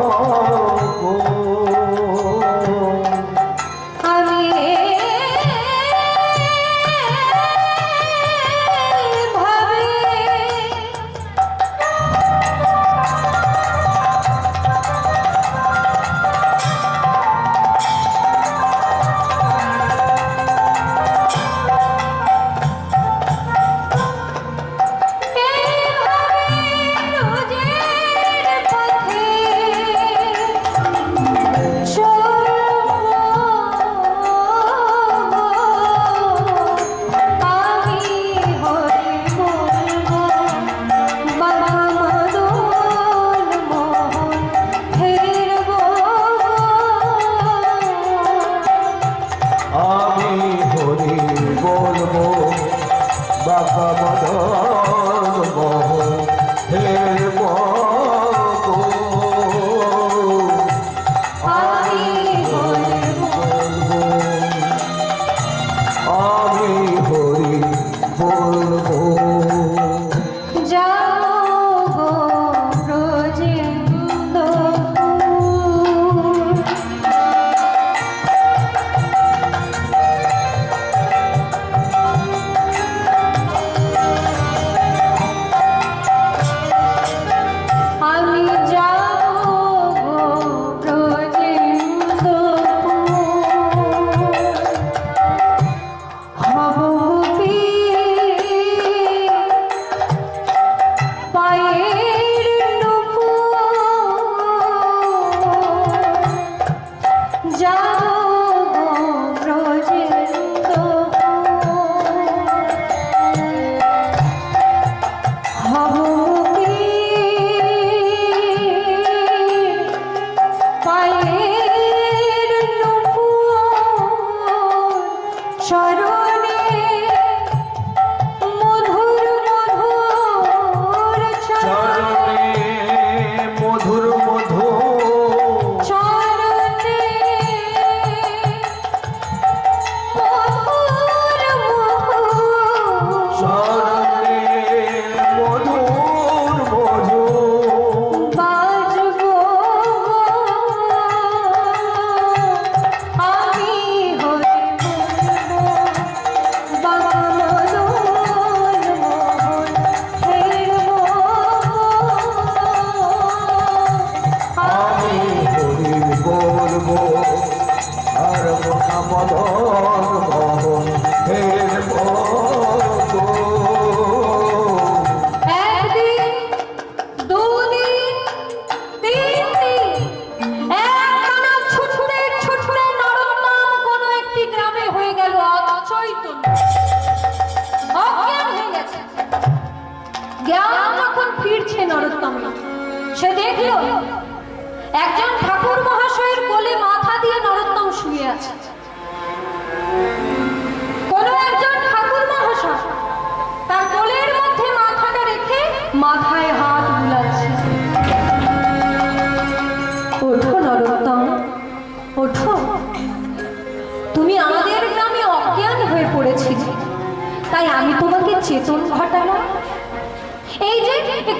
哦哦哦。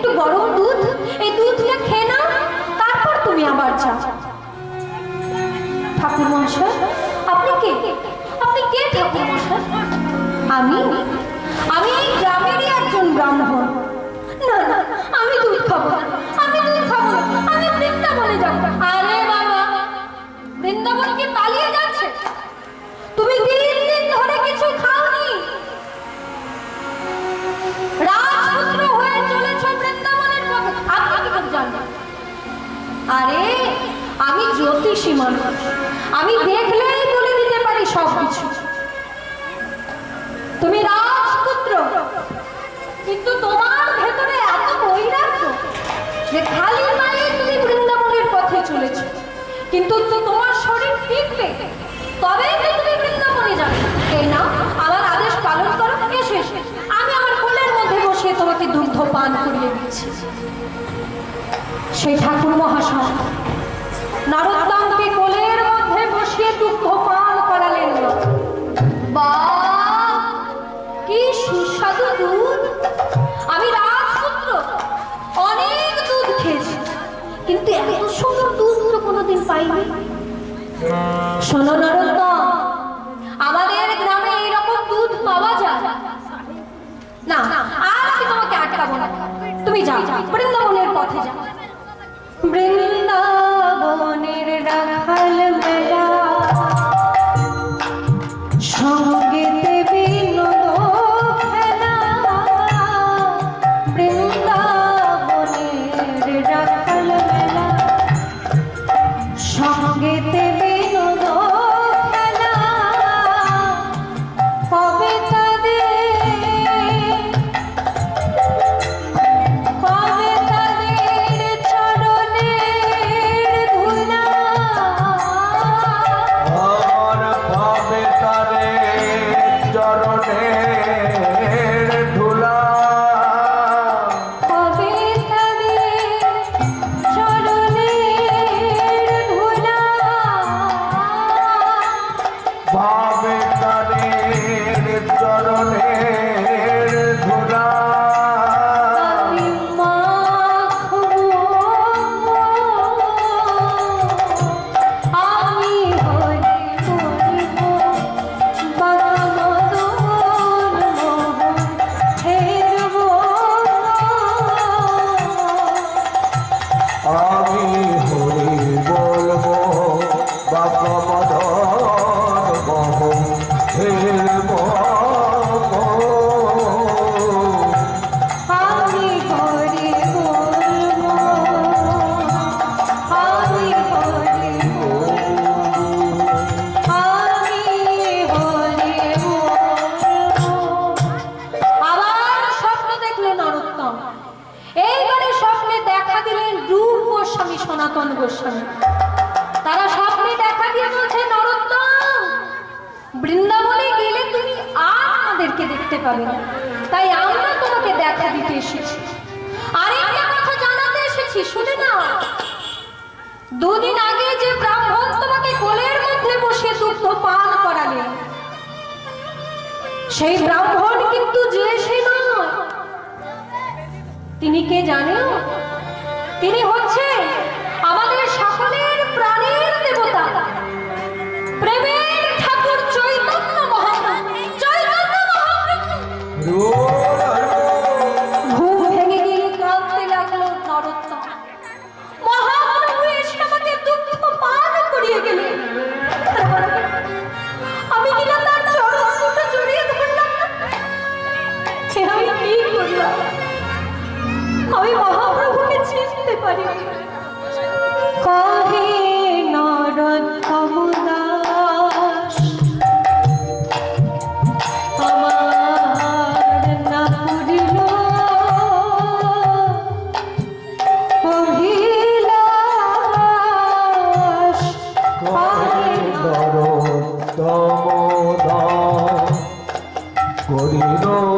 একটু গরম দুধ, এই দুধটা খেয়ে নাও, তারপর তুমি আবার যাও। ঠাকুর মহাশয় আপনি কে? আপনি কে ঠাকুর মহাশয় আমি? আমি এই গ্রামেরই একজন ব্রাহ্মণ। আরে, আমি জ্যোতিষী মানুষ। আমি দেখলেই বলে দিতে পারি সবকিছু। তুমি রাজপুত্র, কিন্তু তোমার ভেতরে এত বৈরাগ্য যে খালি পায়ে তুমি বৃন্দাবনের পথে চলেছ। কিন্তু তোমার শরীর টিকবে তবে তুমি বৃন্দাবনে যাবে। এই না আমার আদেশ পালন করো এসে আমি আমার কোলের মধ্যে বসে তোমাকে দুগ্ধ পান করিয়ে দিচ্ছি। সেই ঠাকুর আমাদের গ্রামে এইরকম দুধ পাওয়া যায়? না, আর তোমাকে আটকাবো না। তুমি যাও, বৃন্দাবনের পথে যাও। বৃন্দাবনের রাগ আমি হরি বলব বাবা মাতা পাবে না। তাই আমরা তোমাকে দেখা দিতে এসেছি। আর একটা কথা জানাতে এসেছি, শুনে না দুদিন আগে যে ব্রাহ্মণ তোমাকে কোলের মধ্যে বসে দুগ্ধ পান করালে, সেই ব্রাহ্মণ কিন্তু যে সে নয়। তিনি কে জানেন? তিনি হচ্ছে নীরব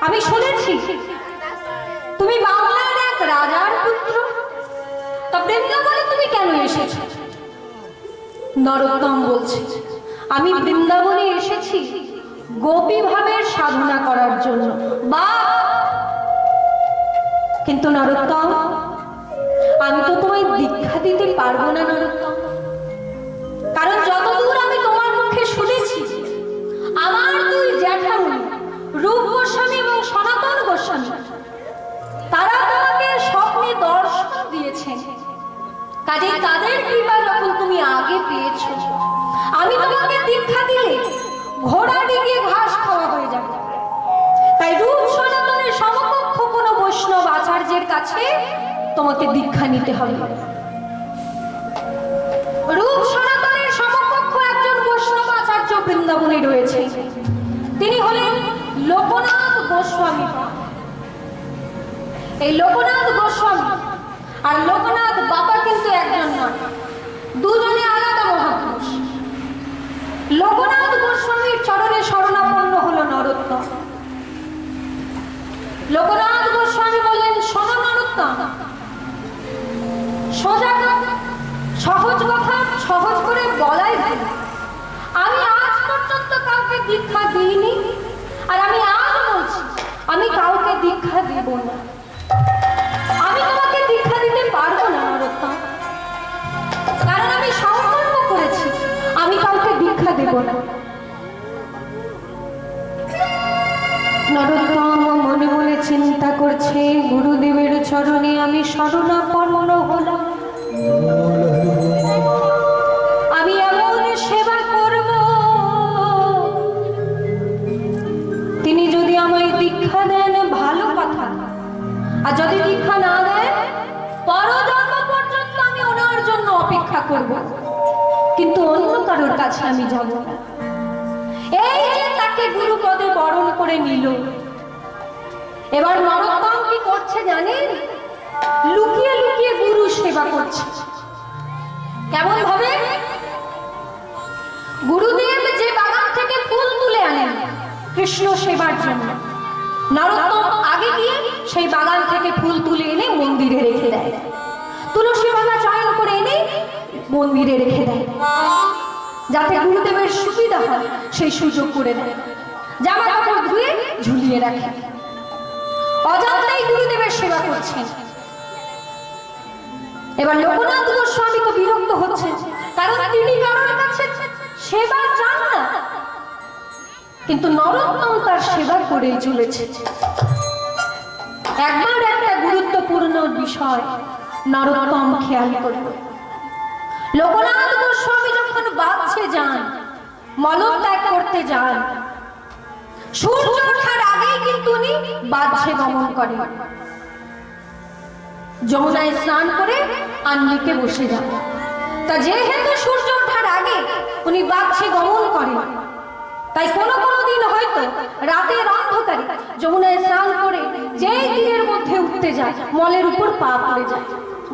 আমি শুনেছি। তুমি বাংলার এক রাজার পুত্র। তা তুমি কেন এসেছ? নরোত্তম বলছে, আমি বৃন্দাবনে এসেছি গোপী ভাবের সাধনা করার জন্য। বা! কিন্তু নরোত্তম, আমি তো তোমায় দীক্ষা দিতে পারব না নরোত্তম। কারণ যতদূর রূপ গোস্বামী এবং সনাতন গোস্বামী। তারা তোমাকে স্বপ্নে দর্শন দিয়েছেন। কাজে তাদের কৃপা যখন তুমি আগে পেয়েছ, আমি তোমাকে দীক্ষা দিলে ঘোড়া ডিগে ঘাস খাওয়া হয়ে যাবে। তাই রূপ সনাতনের সমকক্ষ কোনো বৈষ্ণব আচার্যের কাছে তোমাকে দীক্ষা নিতে হবে। রূপ সনাতনের সমকক্ষ একজন বৈষ্ণব আচার্য বৃন্দাবনে রয়েছে। তিনি হলেন লোকনাথ গোস্বামী। এই লোকনাথ গোস্বামী আর লোকনাথ বাবা কিন্তু একজন নয়, দুজনে আলাদা মহাপুরুষ। লোকনাথ গোস্বামীর চরণে শরণাপন্ন হলো নরোত্তম। লোকনাথ গোস্বামী বললেন, শোনো নরোত্তম, সোজা সহজ কথা, সহজ করে বলাই আমি আজ পর্যন্ত কাউকে দীক্ষা দিইনি। আর আমি আজ বলছি, আমি কাউকে দীক্ষা দেব না। আমি তোমাকে দীক্ষা দিতে পারব না নরোত্তম কারণ আমি সংকল্প করেছি, আমি কাউকে দীক্ষা দেব না। নরোত্তম মনে মনে চিন্তা করছে, গুরুদেবের চরণে আমি শরণাপন্ন হলাম। করব, কিন্তু অন্য কারোর কাছে আমি যাব না। এই যে তাকে গুরুপদে বরণ করে নিল। এবার নরোত্তম কি করছে জানেন? লুকিয়ে লুকিয়ে গুরু সেবা করছে। কেমন ভাবে? গুরুদেব যে বাগান থেকে ফুল তুলে আনেন, কৃষ্ণ সেবার জন্য। নরোত্তম আগে গিয়ে সেই বাগান থেকে ফুল তুলে এনে মন্দিরে রেখে দেয়। তুলসী বাগা চয়ন করে এনে মন্দিরে রেখে দেয়। যাতে গুরুদেবের সুবিধা হয়, সেই সুযোগ করে দেয়। জামা কাপড় ধুয়ে ঝুলিয়ে রাখে। অজান্তেই গুরুদেবের সেবা করছেন। এবার লোকনাথ গোস্বামী তো বিরক্ত হচ্ছেন কারণ তিনি কারোর কাছে সেবা চান না। কিন্তু নরোত্তম তার সেবা করেই চলেছে। একবার একটা গুরুত্বপূর্ণ বিষয় নরোত্তম খেয়াল করল। লোকনাথ গোস্বামী যখন বাঁচছে যান, মলম ত্যাগ করতে যান, সূর্য ওঠার আগেই কিন্তু উনি বাঁধছে গমন করেন যমুনায় স্নান করে আন্নিকে বসে যান। তা যেহেতু সূর্য ওঠার আগে উনি বাঘছে গমন করেন তাই কোনো কোনো দিন হয়তো রাতের অন্ধকারে যমুনায় স্নান করে যেই তীরের মধ্যে উঠতে যায়, মলের উপর পা পড়ে যায়,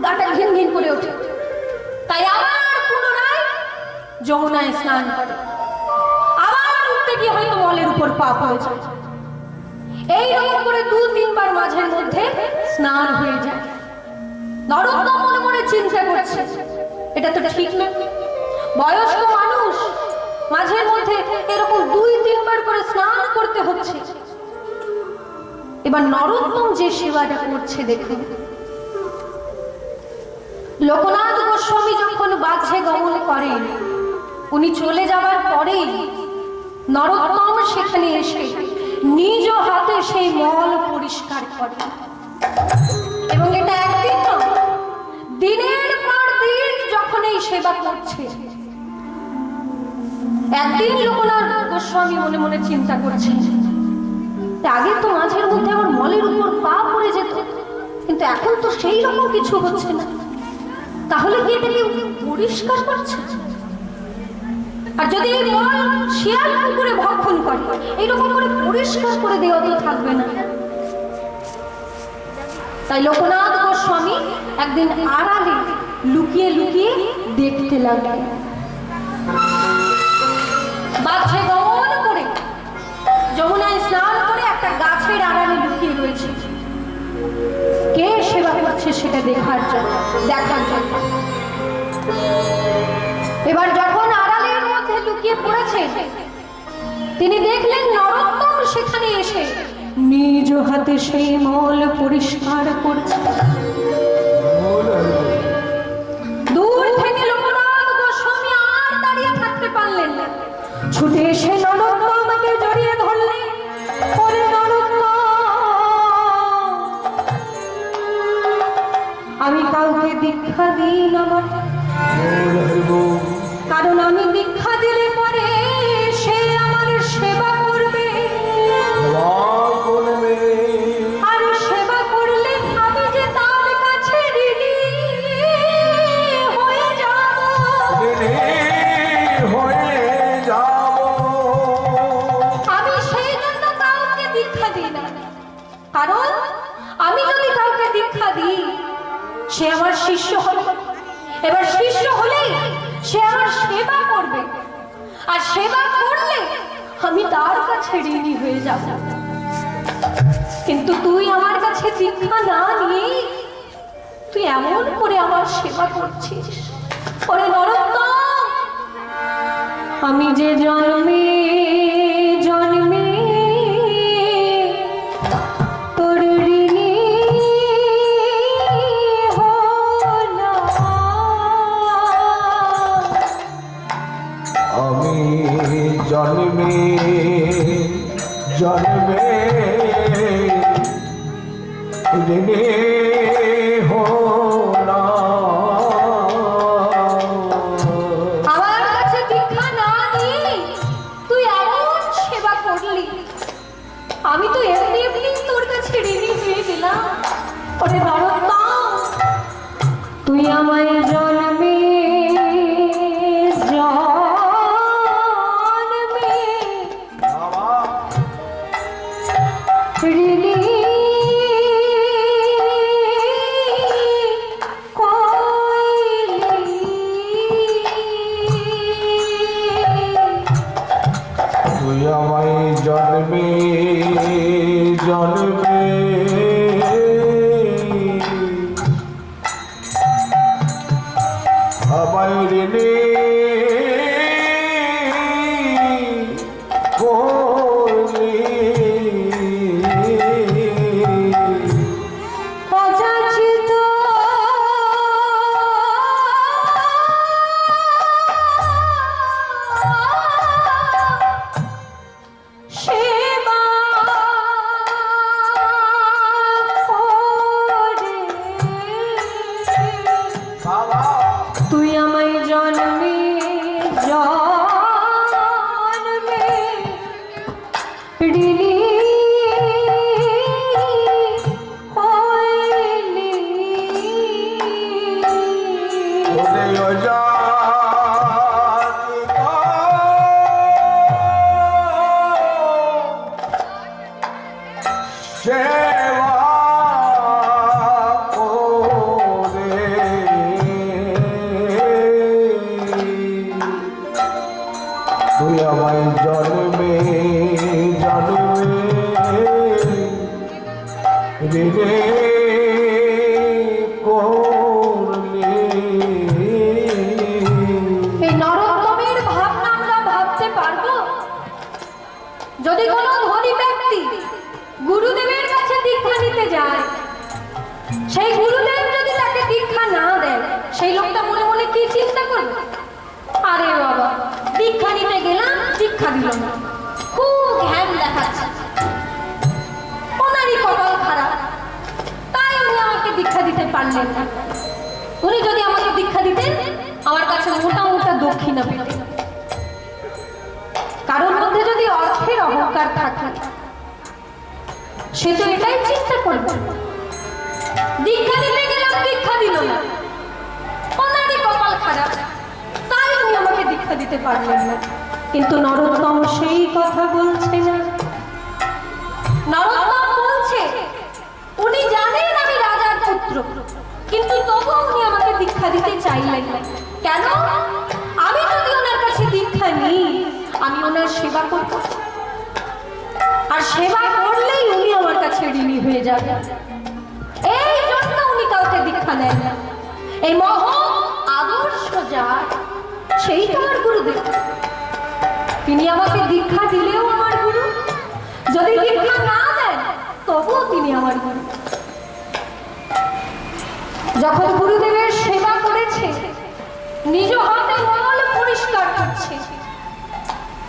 গাটা ঘিন ঘিন করে ওঠে। তাই আবার পুনরায় যমুনায় স্নান করে। আবার উঠতে গিয়ে হয়তো মলের উপর পা পড়ে যায়। এই রকম করে দু তিনবার মাঝের মধ্যে স্নান হয়ে যায়। নরোত্তম মনে মনে চিন্তা করছে, এটা তো ঠিক না। বয়স্ক মানুষ মাঝের মধ্যে এরকম দুই তিনবার করে স্নান করতে হচ্ছে। এবার নরোত্তম যে সেবাটা করছে দেখুন। লোকনাথ গোস্বামী যখন বাঘে গমন করেন উনি চলে যাওয়ার পরেই নরোত্তম সেখানে এসে নিজ হাতে সেই মল পরিষ্কার করে। এবং এটা একদিন দিনের পর দিন যখন এই সেবা করছে, একদিন লোকনাথ গোস্বামী মনে মনে চিন্তা করছে আগে তো মাঝের মধ্যে আমার মলের উপর পা পড়ে যেত, কিন্তু এখন তো সেই রকম কিছু হচ্ছে না। তাহলে কি এটা কেউ পরিষ্কার করছে আর যদি এই মল শিয়াল কুকুরে ভক্ষণ করে, এইরকম করে পরিষ্কার করে দেওয়া তো থাকবে না। তাই লোকনাথ গোস্বামী একদিন আড়ালে লুকিয়ে লুকিয়ে দেখতে লাগলেন। বাঘে গমন করে যমুনায় স্নান করে একটা গাছের আড়ালে লুকিয়ে রয়েছে। করছে সেটা দেখার জন্য দেখার জন্য। এবার যখন আড়ালের মধ্যে লুকিয়ে পড়েছে, তিনি দেখলেন নরোত্তম সেখানে এসে নিজ হাতে সেই মল পরিষ্কার করছে। দূর থেকে লোকনাথ গোস্বামী আর দাঁড়িয়ে থাকতে পারলেন না। ছুটে এসে নরোত্তমকে জড়িয়ে ধরলেন। দিই আর সেবা করলে আমি তার কাছে ঋণী হয়ে যাব। কিন্তু তুই আমার কাছে দীক্ষা না নিয়ে তুই এমন করে আমার সেবা করছিস। ওরে নরোত্তম, আমি যে জন্মে দিল না। খুব ঘ্যান দেখাচ্ছে। ওনারই কপাল খারাপ। তাই উনি আমাকে দীক্ষা দিতে পারলেন না। উনি যদি আমাকে দীক্ষা দিতেন, আমার কাছে মোটা মোটা দক্ষিণা পেতেন কারোর মধ্যে যদি অর্থের অহংকার থাকে, সে তো এটাই চিন্তা করবে। দীক্ষা দিতে গেলাম, দীক্ষা দিল না। ওনারই কপাল খারাপ। তাই উনি আমাকে দীক্ষা দিতে পারলেন না। কিন্তু নরোত্তম সেই কথা বলছে না। নরোত্তম বলছে, উনি জানেন আমি রাজার পুত্র চাইলেন কেন? আমি যদি ওনার কাছে দীক্ষা নিই, আমি ওনার সেবা করব। আর সেবা করলেই উনি আমার কাছে ঋণী হয়ে যাবে। এই জন্য উনি কাউকে দীক্ষা নেন না। এই মহৎ আদর্শ যার, সেই তো আমার গুরুদেব। তিনি আমাকে দীক্ষা দিলেও আমার গুরু। যদি দীক্ষা না দেন, তবুও তিনি আমার গুরু। যখন গুরুদেবের সেবা করেছে, নিজ হাতে মল পরিষ্কার করছে।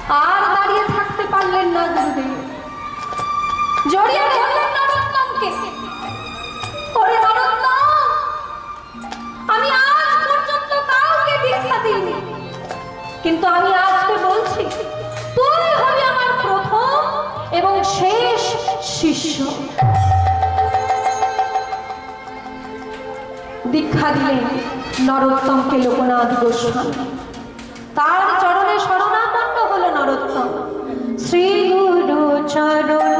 আর দাঁড়িয়ে থাকতে পারলেন না গুরুদেব। জড়িয়ে ধরলেন নরোত্তমকে। ওরে আমি আজ পর্যন্ত কাউকে দীক্ষা দিইনি। কিন্তু আমি আজকে বলছি তুই হবি আমার প্রথম এবং শেষ শিষ্য। দীক্ষা দিলেন নরোত্তমকে লোকনাথ গোস্বামী। তার চরণে শরণাপন্ন হলো নরোত্তম। শ্রী গুরু চরণ